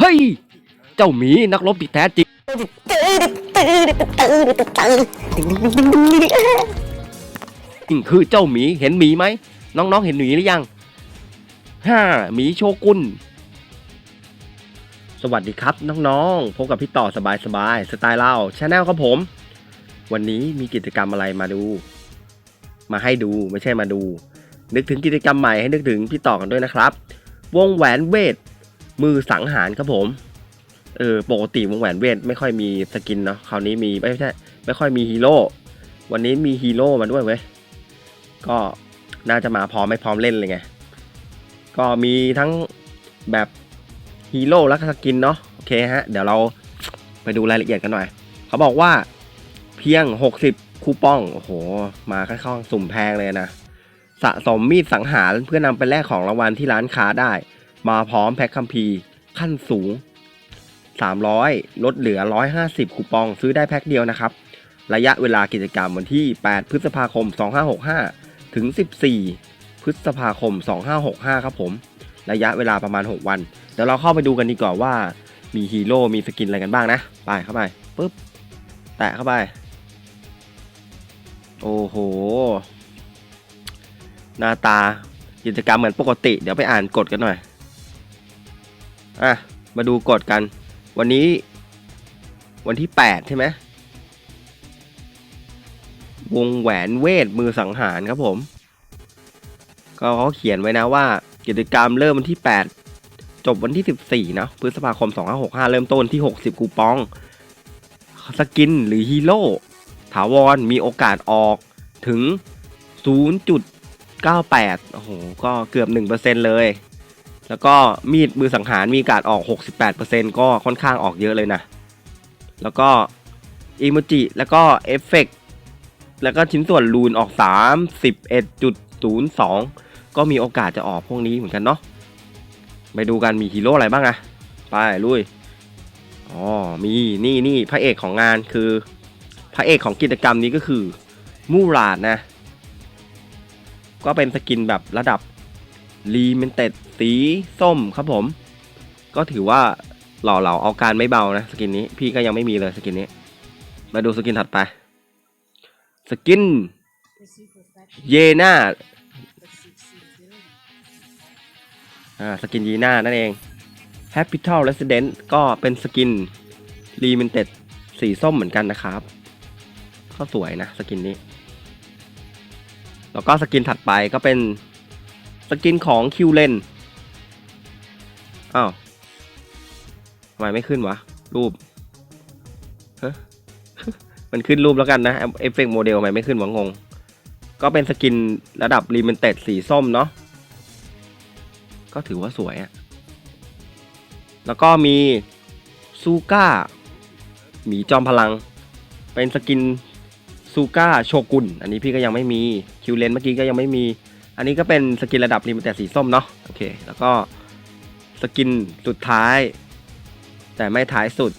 เฮ้ย เจ้าหมีนักรบที่แท้จริงคือเจ้าหมีเห็นหมีไหม น้องๆเห็นหมีหรือยังฮ่าหมีโชกุนสวัสดีครับ น้องๆพบกับพี่ต่อสบายสบายๆสไตล์เล่าชาแนลครับผม วันนี้มีกิจกรรมอะไรมาดู มาให้ดูไม่ใช่มาดู นึกถึงกิจกรรมใหม่ให้นึกถึงพี่ต่อกันด้วยนะครับ วงแหวนเวท มือสังหารครับผมเออปกติวงแหวนเวทไม่ค่อยมีสกินเนาะคราวนี้มีไม่ใช่ไม่ค่อยมีฮีโร่วันนี้มีฮีโร่มาด้วยเว้ยก็น่าจะมาพร้อมไม่พร้อมเล่นเลยไงก็มีทั้งแบบฮีโร่และสกินเนาะโอเคฮะเดี๋ยวเราไปดูรายละเอียดกันหน่อย เขาบอกว่าเพียง 60 คูปอง โอ้โห มาค่อนข้างสุ่มแพงเลยนะ สะสมมีดสังหารเพื่อนำไปแลกของรางวัลที่ร้านค้าได้ มาพร้อมแพ็คคัมภีร์ขั้นสูง 300 ลดเหลือ 150 คูปองซื้อได้แพ็คเดียวนะครับ ระยะเวลากิจกรรมวันที่ 8 พฤษภาคม 2565 ถึง 14 พฤษภาคม 2565 ครับผม ระยะเวลาประมาณ 6 วัน เดี๋ยวเราเข้าไปดูกันดีกว่าว่ามีฮีโร่ มีสกินอะไรกันบ้างนะ ไปเข้าไปปุ๊บ แตะเข้าไป โอ้โห หน้าตากิจกรรมเหมือนปกติ เดี๋ยวไปอ่านกฎกันหน่อย อะ มาดูกฎกัน วันนี้ วันที่ 8 ใช่ไหมวงแหวนเวทมือสังหารครับผม ก็เขาเขียนไว้นะว่า กิจกรรมเริ่มวันที่ 8 จบวันที่ 14 นะพฤษภาคม 2565 เริ่มต้นที่ 60 คูปอง สกินหรือฮีโร่ถาวรมีโอกาสออกถึง 0.98 โอ้โห ก็เกือบ 1%เลย แล้วก็มีดมือสังหารมีโอกาสออก 68%ก็ค่อนข้างออกเยอะเลยนะ แล้วก็อิโมจิแล้วก็เอฟเฟกต์แล้วก็ชิ้นส่วนรูนออก 31.02 ก็มีโอกาสจะออกพวกนี้เหมือนกันเนาะไปดูกันมีฮีโร่อะไรบ้างอะไปลุยอ๋อมีนี่นี่พระเอกของงานคือ พระเอกของกิจกรรมนี้ก็คือ มูราดนะ ก็เป็นสกินแบบระดับ รีเมนเต็ดสีส้มครับผม ก็ถือว่าหล่อเหลาเอาการไม่เบานะสกินนี้ พี่ก็ยังไม่มีเลยสกินนี้ มาดูสกินถัดไป สกิน เยน่าอ่าสกินยีน่านั่นเอง Capital Resident ก็เป็นสกิน Limited สีส้มเหมือนกันนะครับ ก็สวยนะสกินนี้ แล้วก็สกินถัดไปก็เป็น สกินของคิวเลนอ้าวทำไมไม่ขึ้นวะ รูปมันขึ้นรูปแล้วกันนะเอฟเฟกต์โมเดลทำไมไม่ขึ้นวะงง ก็เป็นสกินระดับรีเมนเต็ดสีส้มเนาะก็ถือว่าสวยอะแล้วก็มีซูก้าหมีจอมพลัง เป็นสกินซูก้าโชกุน อันนี้พี่ก็ยังไม่มี คิวเลนเมื่อกี้ก็ยังไม่มี อันนี้ก็เป็นสกินระดับลิมิเต็ดสีส้มเนาะโอเค แล้วก็สกินสุดท้าย แต่ไม่ท้ายสุด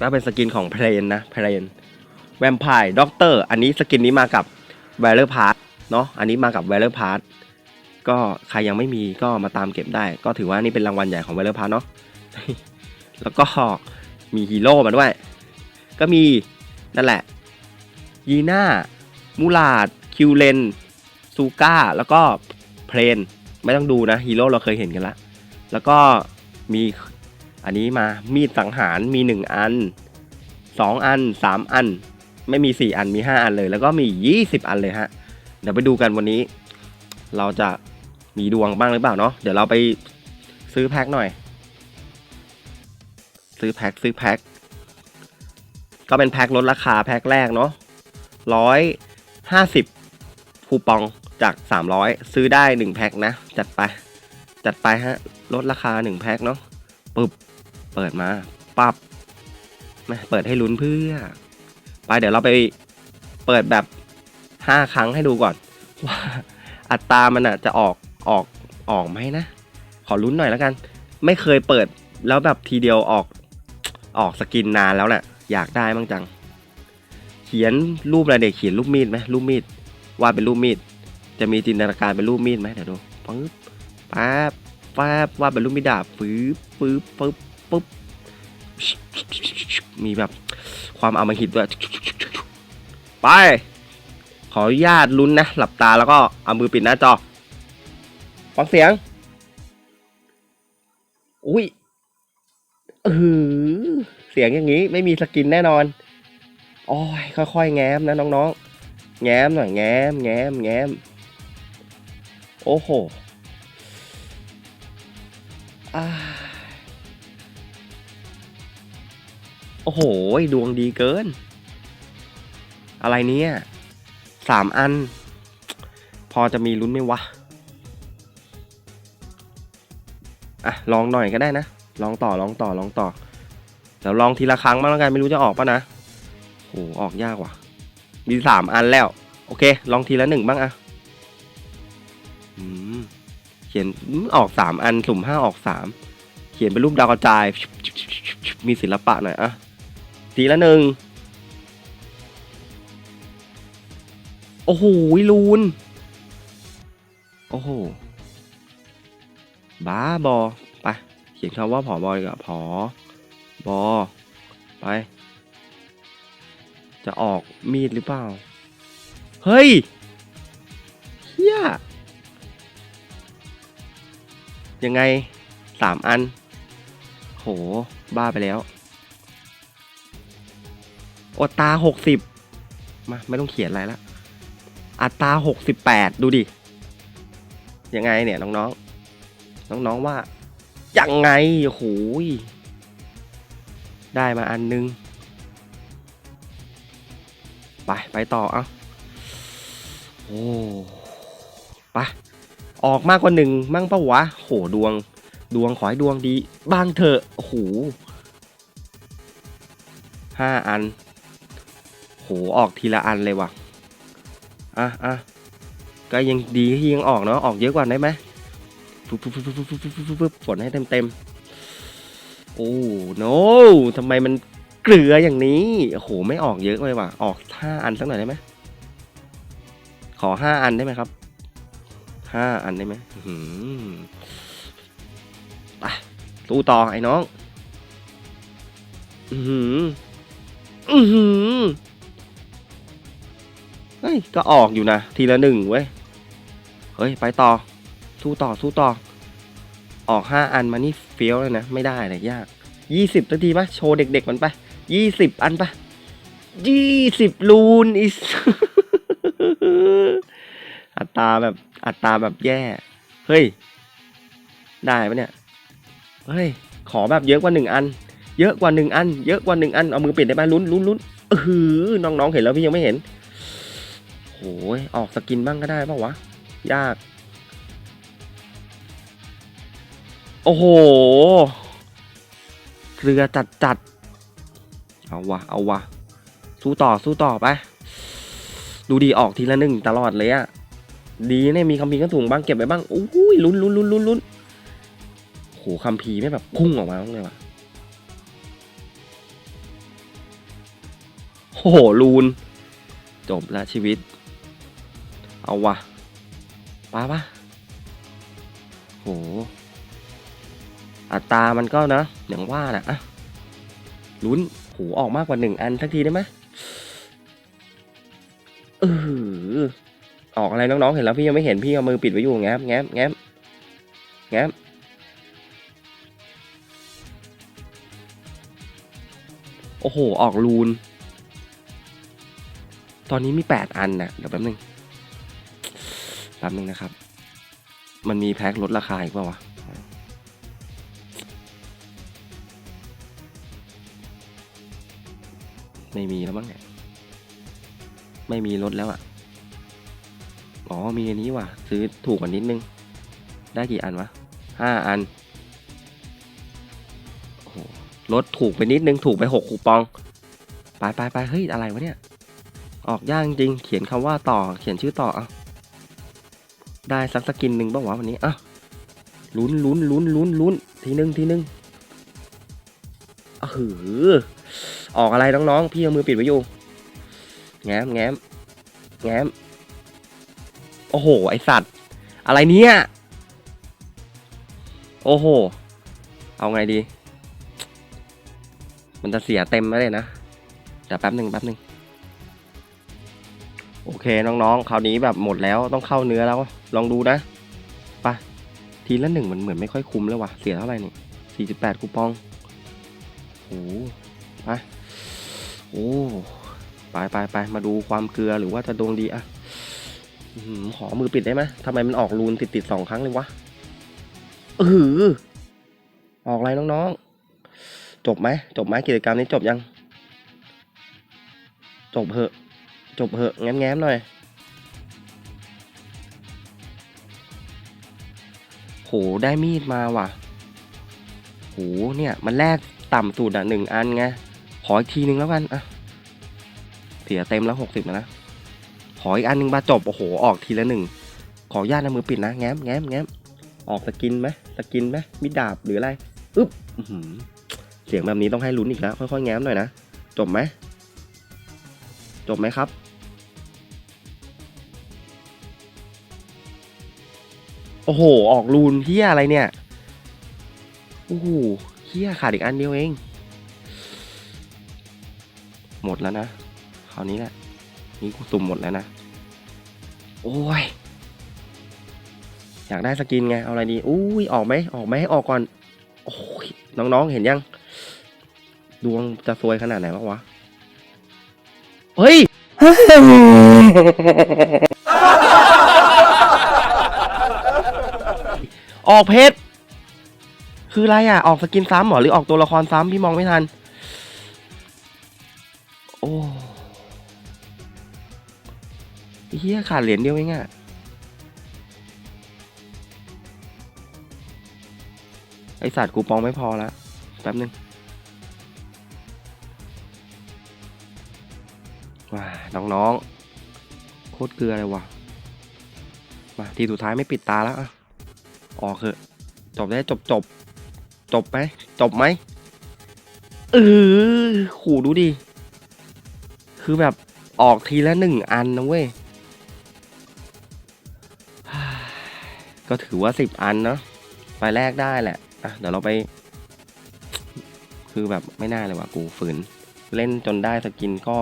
ก็เป็นสกินของเพลนนะเพลนแวมไพร์ด็อกเตอร์อันนี้สกินนี้มากับแวลเลอร์พาร์ทเนาะอันนี้มากับแวลเลอร์พาร์ทก็ใครยังไม่มีก็มาตามเก็บได้ ก็ถือว่านี่เป็นรางวัลใหญ่ของไวเลอร์พาร์เนาะแล้วก็มีฮีโร่มาด้วย ก็มีนั่นแหละยีน่ามูลาดคิวเลน ซูก้าแล้วก็เพลนไม่ต้องดูนะฮีโร่เราเคยเห็นกันละ แล้วก็มีอันนี้มามีดสังหารมี 1 อัน 2 อัน 3 อัน ไม่มี 4 อันมี 5 อันเลย แล้วก็มี 20 อันเลยฮะ เดี๋ยวไปดูกันวันนี้ เราจะมีดวงบ้างหรือเปล่าเนาะเดี๋ยวเราไปซื้อแพ็คหน่อย ซื้อแพ็คซื้อแพ็คก็เป็นแพ็คลดราคาแพ็คแรกเนาะร้อยห้าสิบคูปอง จากสามร้อยซื้อได้หนึ่งแพ็คนะ จัดไป จัดไปฮะ ลดราคาหนึ่งแพ็คเนาะปึ๊บ เปิดมา ปับมาเปิดให้ลุ้นเพื่อ ไปเดี๋ยวเราไปเปิดแบบห้าครั้งให้ดูก่อน ว่าอัตรามันอะจะออกออกออกไหมนะ ขอลุ้นหน่อยแล้วกัน ไม่เคยเปิดแล้วแบบทีเดียวออกออกสกินนานแล้วน่ะอยากได้บ้างจัง เขียนรูปอะไรเด็กเขียนรูปมีดไหมรูปมีดวาดเป็นรูปมีด จะมีจินตนาการเป็นรูปมีดไหมเดี๋ยวดูปึ๊บปั๊บแฟบวาดเป็นรูปมิดาบปึ๊บปึ๊บปึ๊บปึ๊บมีแบบความอมหิตด้วยไป ขออนุญาตลุ้นนะ หลับตาแล้วก็เอามือปิดหน้าจอฟังเสียง อุ้ยเออเสียงอย่างนี้ไม่มีสกินแน่นอนโอ้ยค่อยๆ แง้มนะน้องๆ แง้มหน่อยแง้มแง้มแง้ม โอ้โหโอ้โห ดวงดีเกิน อะไรเนี่ยสามอัน พอจะมีลุ้นไหมวะ อะ ลองหน่อยก็ได้นะ ลองต่อ ลองต่อ ลองต่อ เดี๋ยวลองทีละครั้งบ้างแล้วกัน ไม่รู้จะออกปะนะโหออกยากว่ะ มีสามอันแล้ว โอเค ลองทีละหนึ่งบ้างอะ ขียนออกสามอันสุ่มห้าออกสามเขียนเป็นรูปดาวกระจาย มีศิลปะหน่อยอะทีละหนึ่งโอ้โหลูน โอ้โห บ้าบอไปเขียนคำว่าผอบอดีกว่าผอบอไป จะออกมีดหรือเปล่า เฮ้ยเฮีย ยังไงสามอัน โห บ้าไปแล้วโอตราหกสิบมา ไม่ต้องเขียนอะไรละ อัตราหกสิบแปดดูดิ ยังไงเนี่ย น้องๆ น้องๆว่า ยังไงโอ้โหยได้มาอันนึง ไป ไปต่อ เอะโอ้ ไป ออกมากกว่าหนึ่งมั่งปะวะโหดวง ดวงขอให้ดวงดี บ้างเถอะโหห้าอัน โหออกทีละอันเลยว่ะ อะอะก็ยังดีที่ยังออกเนาะออกเยอะกว่าได้ไหมปุ๊บปุ๊บปุ๊บปุ๊ฝนให้เต็มเต็มโอ้โนทำไมมันเกลืออย่างนี้โอ้โหไม่ออกเยอะเลยว่ะ ออกห้าอันสักหน่อยได้ไหมขอห้าอันได้ไหมครับ ห้าอันได้ไหมอือหือไปสู้ต่อไอ้น้อง อือหือ อือหือเฮ้ย ก็ออกอยู่นะ ทีละหนึ่งเว้ย เฮ้ย ไปต่อ สู้ต่อ สู้ต่อ ออกห้าอันมานี่เฟี้ยวเลยนะ ไม่ได้เลยยากยี่สิบนาทีปะโชว์เด็กๆมันไปยี่สิบอันปะยี่สิบลูนอิส อัตราแบบอัตราแบบแย่ เฮ้ย ได้ปะเนี่ย เฮ้ย ขอแบบเยอะกว่าหนึ่งอัน เยอะกว่าหนึ่งอัน เยอะกว่าหนึ่งอัน เอามือปิดได้ไหมลุ้นลุ้นลุ้นเออน้องๆเห็นแล้วพี่ยังไม่เห็นโอ้ยออกสกินบ้างก็ได้ป่าวะ ยาก โอ้โหเกลือจัดจัดเอาวะเอาวะสู้ต่อสู้ต่อไป ดูดีออกทีละหนึ่งตลอดเลยอะ ดีเนี่ยมีคัมภีร์กระถุงบ้างเก็บไว้บ้างอุ้ยลุ้นลุ้นลุ้นลุ้นลุ้นโหคัมภีร์ไม่แบบพุ่งออกมาบ้างเลยว่ะโอ้โหลูน จบแล้วชีวิต เอาวะป้าปะโหอัตรามันก็นะอย่างว่านะอะลุ้นโหออกมากกว่าหนึ่งอันทักทีได้ไหมเออ ออกอะไรน้องๆเห็นแล้วพี่ยังไม่เห็นพี่เอามือปิดไว้อยู่แง้มแง้มแง้มแง้มโอ้โห ออกลูน ตอนนี้มีแปดอันนะเดี๋ยวแป๊บนึงแป๊บนึงนะครับ มันมีแพ็คลดราคาอีกเปล่าวะไม่มีแล้วมั้งเนี่ยไม่มีลดแล้วอะ่ะ อ๋อมีอันนี้ว่ะ ซื้อถูกกว่านิดนึง ได้กี่อันวะห้าอันโอ้โหลดถูกไปนิดนึงถูกไปหกคูปอง ไปไปไปเฮ้ยอะไรวะเนี่ย ออกยากจริงเขียนคำว่าต่อเขียนชื่อต่ออะได้สักสกินหนึ่งบ้างวะวันนี้อะลุ้นลุ้นลุ้นลุ้นลุ้นทีนึงทีนึงอะหือออกอะไรน้องๆ พี่เอามือปิดไว้อยู่ แง้มแง้มแง้ม โอ้โห ไอสัตว์ อะไรเนี่ย โอ้โห เอาไงดี มันจะเสียเต็มแล้วเลยนะ เดี๋ยวแป๊บหนึ่งแป๊บหนึ่งโอเคน้องๆ คราวนี้แบบหมดแล้วต้องเข้าเนื้อแล้ว ลองดูนะไปทีละหนึ่งมันเหมือนไม่ค่อยคุ้มเลยว่ะ เสียเท่าไหร่นี่สี่สิบแปดคูปองโอ้โหไปโอ้ ไปไปไปมาดูความเกลือหรือว่าจะดวงดีอะ ขอมือปิดได้ไหมทำไมมันออกรูนติดติดสองครั้งเลยวะเออออกอะไรน้องๆ จบไหมจบไหมกิจกรรมนี้จบยัง จบเหอะ จบเหอะแง้มๆหน่อยโหได้มีดมาว่ะโหเนี่ย มันแลกต่ำสุดอะหนึ่งอันไง ขออีกทีนึงแล้วกันอะเสียเต็มแล้วหกสิบนะ ขออีกอันหนึงมาจบ โอ้โห ออกทีละหนึ่ง ขอญาตนะมือปิดนะ แง้มแง้มแง้มออกสกินไหมสกินไหมมิดดาบหรืออะไร อึ๊บเสียงแบบนี้ต้องให้ลุ้นอีกแล้ว ค่อยๆแง้มหน่อยนะ จบไหม จบไหมครับ โอ้โห ออกรูนเฮียอะไรเนี่ย โอ้โหเฮียขาดอีกอันเดียวเอง หมดแล้วนะ คราวนี้แหละ นี่กูสุ่มหมดแล้วนะ โอ้ย อยากได้สกินไง เอาอะไรดี อุ้ย ออกไหม ออกไหมให้ออกก่อน โอ้ย น้องๆ เห็นยัง ดวงจะซวยขนาดไหนวะวะ เฮ้ย ออกเพชร คืออะไรอะ ออกสกินซ้ำเหรอ หรือออกตัวละครซ้ำพี่มองไม่ทัน เฮียขาดเหรียญเดียวเองอะไอสัตว์กูปองไม่พอแล้วแป๊บนึงว้าน้องๆ โคตรเกลือเลยวะมาทีสุดท้ายไม่ปิดตาแล้วอะออกเถอะจบได้จบจบจบไหมจบไหมเออขู่ดูดิ คือแบบออกทีละหนึ่งอันนะเว้ย ก็ถือว่าสิบอันเนาะไปแลกได้แหละอะเดี๋ยวเราไป คือแบบไม่น่าเลยว่ะกูฝืน เล่นจนได้สกินก็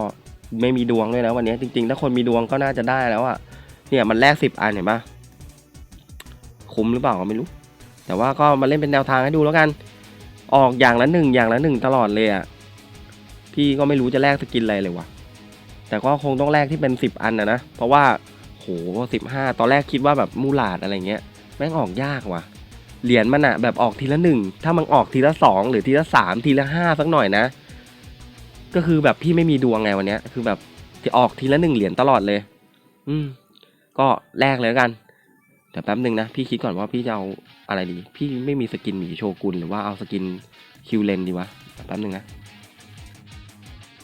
ไม่มีดวงด้วยนะวันนี้จริงๆ ถ้าคนมีดวงก็น่าจะได้แล้วอะเนี่ยมันแลกสิบอันเห็นปะคุ้มหรือเปล่าก็ไม่รู้ แต่ว่าก็มาเล่นเป็นแนวทางให้ดูแล้วกัน ออกอย่างละหนึ่งอย่างละหนึ่งตลอดเลยอะพี่ก็ไม่รู้จะแลกสกินอะไรเลยวะแต่ก็คงต้องแลกที่เป็นสิบอันนะนะเพราะว่าโหสิบห้าตอนแรกคิดว่าแบบมูลาดอะไรเงี้ย แม่งออกยากว่ะ เหรียญมันอะแบบออกทีละหนึ่ง ถ้ามันออกทีละสองหรือทีละสามทีละห้าสักหน่อยนะ ก็คือแบบพี่ไม่มีดวงไงวันเนี้ย คือแบบจะออกทีละหนึ่งเหรียญตลอดเลย อืม ก็แลกเลยแล้วกันแต่แป๊บหนึ่งนะ พี่คิดก่อนว่าพี่จะเอาอะไรดี พี่ไม่มีสกินหมีโชกุนหรือว่าเอาสกินคิวเลนดีวะแป๊บหนึ่งนะ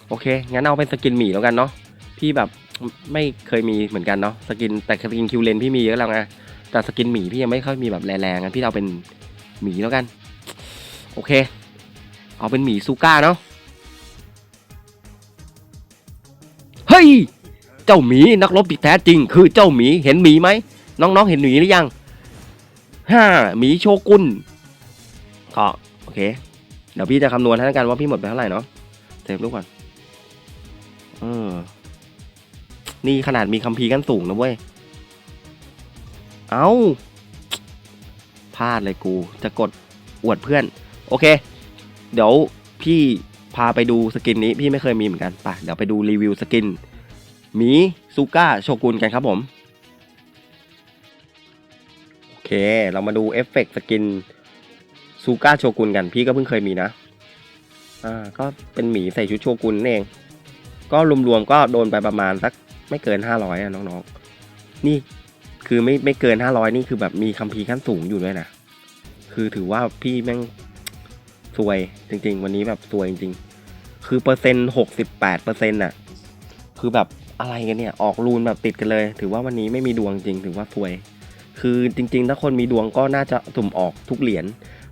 โอเค งั้นเอาเป็นสกินหมีแล้วกันเนาะพี่แบบไม่เคยมีเหมือนกันเนาะสกินแต่สกินคิวเลนพี่มีเยอะแล้วไง แต่สกินหมีพี่ยังไม่ค่อยมีแบบแรงๆงั้นพี่เอาเป็นหมีแล้วกัน โอเค เอาเป็นหมีซูก้าเนาะเฮ้ยเจ้าหมีนักรบที่แท้จริง คือเจ้าหมีเห็นหมีไหมน้องๆเห็นหมีหรือยังฮ่าหมีโชกุนก็โอเค เดี๋ยวพี่จะคำนวณให้แล้วกันว่าพี่หมดไปเท่าไหร่เนาะเซฟลูกก่อนเออนี่ขนาดมีคัมภีร์กันสูงนะเว้ย เอาพลาดเลยกู จะกดอวดเพื่อน โอเค เดี๋ยวพี่พาไปดูสกินนี้พี่ไม่เคยมีเหมือนกันไปเดี๋ยวไปดูรีวิวสกินหมีซูก้าโชกุนกันครับผม โอเค เรามาดูเอฟเฟกต์สกินซูก้าโชกุนกัน พี่ก็เพิ่งเคยมีนะ อ่า ก็เป็นหมีใส่ชุดโชกุนนั่นเอง ก็รวมๆก็โดนไปประมาณสักไม่เกินห้าร้อยอะน้องๆ นี่ คือไม่ไม่เกินห้าร้อยนี่คือแบบมีคัมภีร์ขั้นสูงอยู่ด้วยนะคือถือว่าพี่แม่งซวยจริง ๆ วันนี้แบบซวยจริง ๆ คือเปอร์เซ็นต์หกสิบแปดเปอร์เซ็นต์อะคือแบบอะไรกันเนี่ยออกรูนแบบติดกันเลย ถือว่าวันนี้ไม่มีดวงจริงถือว่าซวย คือจริง ๆ ถ้าคนมีดวงก็น่าจะสุ่มออกทุกเหรียญ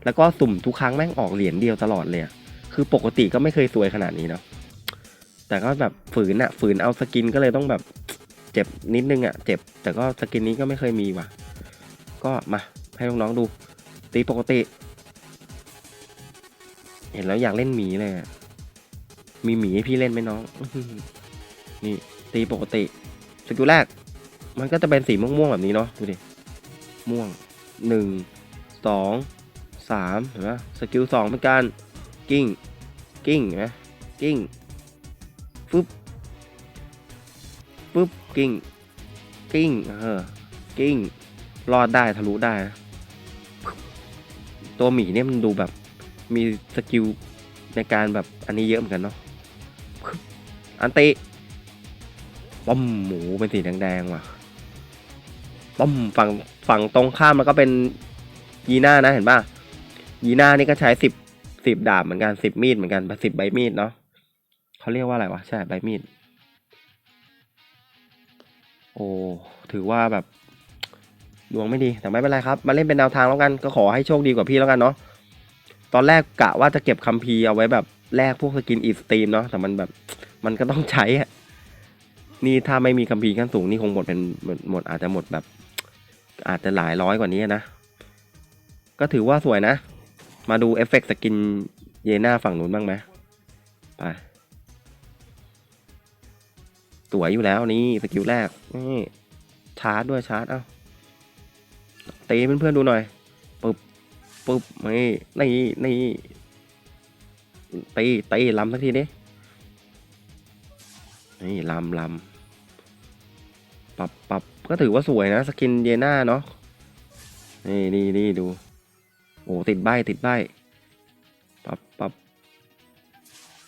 แล้วก็สุ่มทุกครั้งแม่งออกเหรียญเดียวตลอดเลยคือปกติก็ไม่เคยซวยขนาดนี้เนาะแต่ก็แบบฝืนอะฝืนเอาสกินก็เลยต้องแบบ เจ็บนิดนึงอะเจ็บ แต่ก็สกินนี้ก็ไม่เคยมีว่ะ ก็มาให้น้องๆดู ตีปกติ เห็นแล้วอยากเล่นหมีเลยอะมีหมีให้พี่เล่นไหมน้อง นี่ตีปกติ สกิลแรก มันก็จะเป็นสีม่วงๆแบบนี้เนาะ ดูดิ ม่วงหนึ่งสองสามเห็นไหมสกิลสองเป็นการกิ้ง กิ้งเห็นไหมกิ้งฟึบฟึบ กิ้ง กิ้ง เออ กิ้ง รอดได้ทะลุได้ ตัวหมีเนี่ยมันดูแบบ มีสกิลในการแบบอันนี้เยอะเหมือนกันเนาะ อันติป้อมหมูเป็นสีแดงๆว่ะป้อมฝั่งฝั่งตรงข้ามมันก็เป็นยีน่านะเห็นป่ะยีน่านี่ก็ใช้สิบสิบดาบเหมือนกันสิบมีดเหมือนกันสิบใบมีดเนาะเขาเรียกว่าอะไรวะใช่ใบมีด โอ้ถือว่าแบบดวงไม่ดีแต่ไม่เป็นไรครับ มาเล่นเป็นแนวทางแล้วกันก็ขอให้โชคดีกว่าพี่แล้วกันเนาะตอนแรกกะว่าจะเก็บคัมภีร์เอาไว้แบบแลกพวกสกินอีสตีมเนาะแต่มันแบบมันก็ต้องใช้อะนี่ถ้าไม่มีคัมภีร์ขั้นสูงนี่คงหมดเป็นหมดหมดอาจจะหมดแบบ อาจจะหลายร้อยกว่านี้นะ ก็ถือว่าสวยนะ มาดูเอฟเฟกต์สกินเยน่าฝั่งนู้นบ้างไหมไป สวยอยู่แล้วนี่สกิลแรกนี่ชาร์จด้วยชาร์จเอ้าตีเพื่อนๆดูหน่อยปึ๊บปึ๊บนี่นี่นี่ตีตีลำสักทีดินี่ลำลำปรับปรับก็ถือว่าสวยนะ สกินเยน่าเนาะนี่นี่นี่ดู โอ้ติดใบติดใบปรับปรับ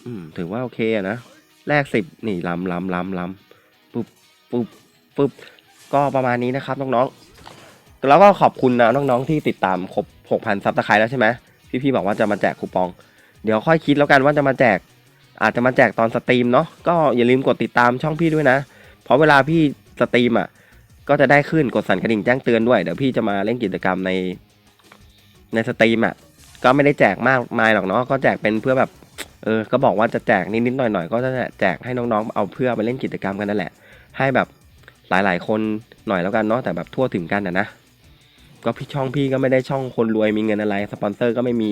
อืมถือว่าโอเคอะนะ แรกสิบนี่ลำล้ำล้ำล้ำปึ๊บปึ๊บปึ๊บก็ประมาณนี้นะครับน้องๆ แล้วก็ขอบคุณนะน้องๆที่ติดตามครบ6,000ซับสไครต์แล้วใช่ไหมพี่ๆบอกว่าจะมาแจกคูปอง เดี๋ยวค่อยคิดแล้วกันว่าจะมาแจก อาจจะมาแจกตอนสตรีมเนาะก็อย่าลืมกดติดตามช่องพี่ด้วยนะ เพราะเวลาพี่สตรีมอะก็จะได้ขึ้นกดสั่นกระดิ่งแจ้งเตือนด้วยเดี๋ยวพี่จะมาเล่นกิจกรรมในในสตรีมอะก็ไม่ได้แจกมากมายหรอกเนาะก็แจกเป็นเพื่อแบบ เออก็บอกว่าจะแจกนิดๆหน่อยๆก็จะแจกให้น้องๆ เอาเพื่อไปเล่นกิจกรรมกันนั่นแหละ ให้แบบหลายๆ คนหน่อยแล้วกันเนาะแต่แบบทั่วถึงกันนะนะก็พี่ช่องพี่ก็ไม่ได้ช่องคนรวยมีเงินอะไรสปอนเซอร์ก็ไม่มี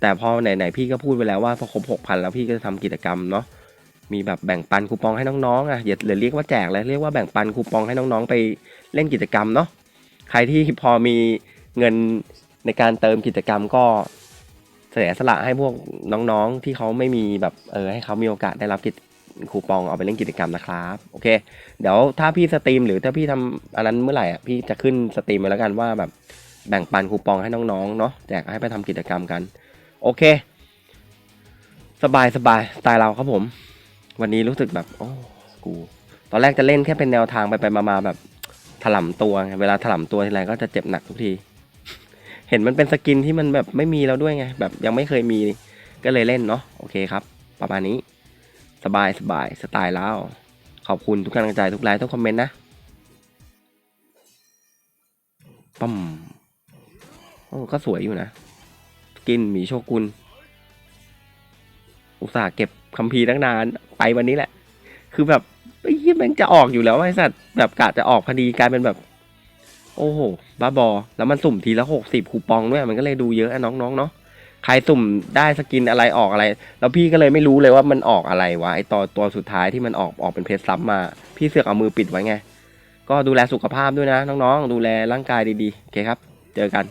แต่พอไหนๆพี่ก็พูดไปแล้วว่าพอครบหกพันแล้วพี่ก็จะทำกิจกรรมเนาะมีแบบแบ่งปันคูปองให้น้องๆอะอย่าอย่าเรียกว่าแจกเลยเรียกว่าแบ่งปันคูปองให้น้องๆไปเล่นกิจกรรมเนาะใครที่พอมีเงินในการเติมกิจกรรมก็ เสียสละให้พวกน้องๆที่เขาไม่มีแบบเออให้เขามีโอกาสได้รับกิจคูปองเอาไปเล่นกิจกรรมนะครับโอเค เดี๋ยวถ้าพี่สตรีมหรือถ้าพี่ทำอันนั้นเมื่อไหร่อะพี่จะขึ้นสตรีมไปแล้วกันว่าแบบแบ่งปันคูปองให้น้องๆเนาะแจกให้ไปทำกิจกรรมกัน โอเค สบายสบายสไตล์เราครับผม วันนี้รู้สึกแบบโอ้กู ตอนแรกจะเล่นแค่เป็นแนวทางไปไปมาๆแบบถล่มตัว เวลาถล่มตัวทีไรก็จะเจ็บหนักทุกที เห็นมันเป็นสกินที่มันแบบไม่มีแล้วด้วยไง แบบยังไม่เคยมีก็เลยเล่นเนาะโอเคครับ ประมาณนี้ สบายสบายสไตล์แล้ว ขอบคุณทุกกำลังใจทุกไลค์ทุกคอมเมนต์นะปั๊มโอ้ก็สวยอยู่นะสกินหมีโชกุน อุตส่าห์เก็บคัมภีร์ตั้งนานไปวันนี้แหละ คือแบบไอ้ยี่แม่งจะออกอยู่แล้วไอ้สัตว์แบบกะจะออกพอดีกลายเป็นแบบ โอ้โหบ้าบอ แล้วมันสุ่มทีละหกสิบคูปองด้วย มันก็เลยดูเยอะอะน้องๆเนาะใครสุ่มได้สกินอะไรออกอะไร แล้วพี่ก็เลยไม่รู้เลยว่ามันออกอะไรวะไอตัวตัวสุดท้ายที่มันออกออกเป็นเพชรซับมา พี่เสือกเอามือปิดไว้ไง ก็ดูแลสุขภาพด้วยนะ น้องๆ ดูแลร่างกายดีๆโอเคครับ เจอกัน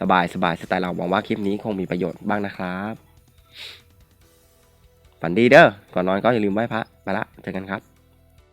สบายสบายสไตล์เราหวังว่าคลิปนี้คงมีประโยชน์บ้างนะครับฝันดีเด้อก่อนนอนก็อย่าลืมไหว้พระไปละเจอกันครับ